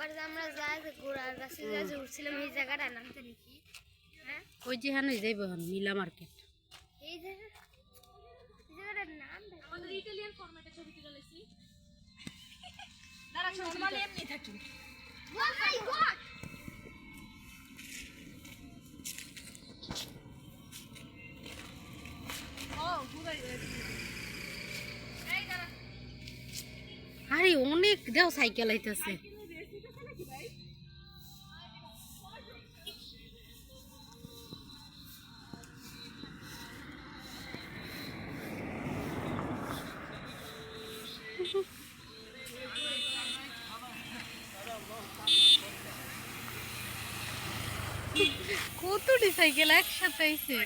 একবার আমরা যা যে ঘোড়ার গাছে যা উঠছিলাম এই জায়গাটার নাম জানি হ্যাঁ? ওই যে যাইব নীলা মার্কেট। এই জায়গাটার নাম আমাদের ইটালিয়ান ফরম্যাটে ছবি তুলে লেছি দাঁড়া নরমালি এমনি থাকি ও মাই গড ও ঘুরাই এই দাঁড়া। আরে অনেক দেও সাইকেল আইতাছে। কতটি সাইকেল একসাথে আইছে?